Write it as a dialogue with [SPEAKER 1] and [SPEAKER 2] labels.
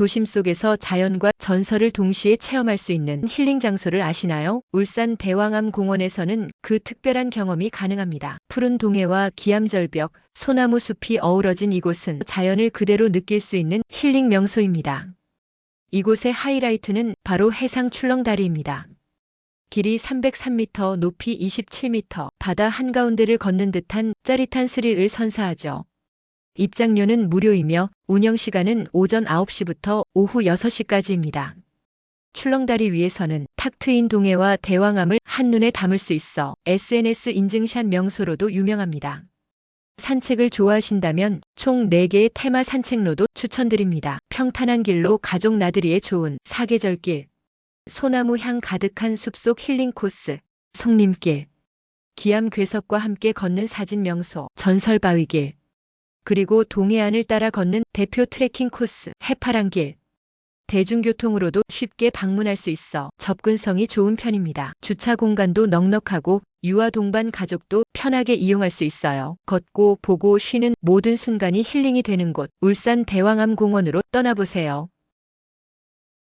[SPEAKER 1] 도심 속에서 자연과 전설을 동시에 체험할 수 있는 힐링 장소를 아시나요? 울산 대왕암 공원에서는 그 특별한 경험이 가능합니다. 푸른 동해와 기암절벽, 소나무 숲이 어우러진 이곳은 자연을 그대로 느낄 수 있는 힐링 명소입니다. 이곳의 하이라이트는 바로 해상 출렁다리입니다. 길이 303m, 높이 27m, 바다 한가운데를 걷는 듯한 짜릿한 스릴을 선사하죠. 입장료는 무료이며 운영 시간은 오전 9시부터 오후 6시까지입니다. 출렁다리 위에서는 탁 트인 동해와 대왕암을 한눈에 담을 수 있어 SNS 인증샷 명소로도 유명합니다. 산책을 좋아하신다면 총 4개의 테마 산책로도 추천드립니다. 평탄한 길로 가족 나들이에 좋은 사계절길, 소나무 향 가득한 숲속 힐링 코스, 송림길, 기암 괴석과 함께 걷는 사진 명소, 전설바위길, 그리고 동해안을 따라 걷는 대표 트레킹 코스, 해파랑길. 대중교통으로도 쉽게 방문할 수 있어 접근성이 좋은 편입니다. 주차 공간도 넉넉하고 유아 동반 가족도 편하게 이용할 수 있어요. 걷고 보고 쉬는 모든 순간이 힐링이 되는 곳, 울산 대왕암 공원으로 떠나보세요.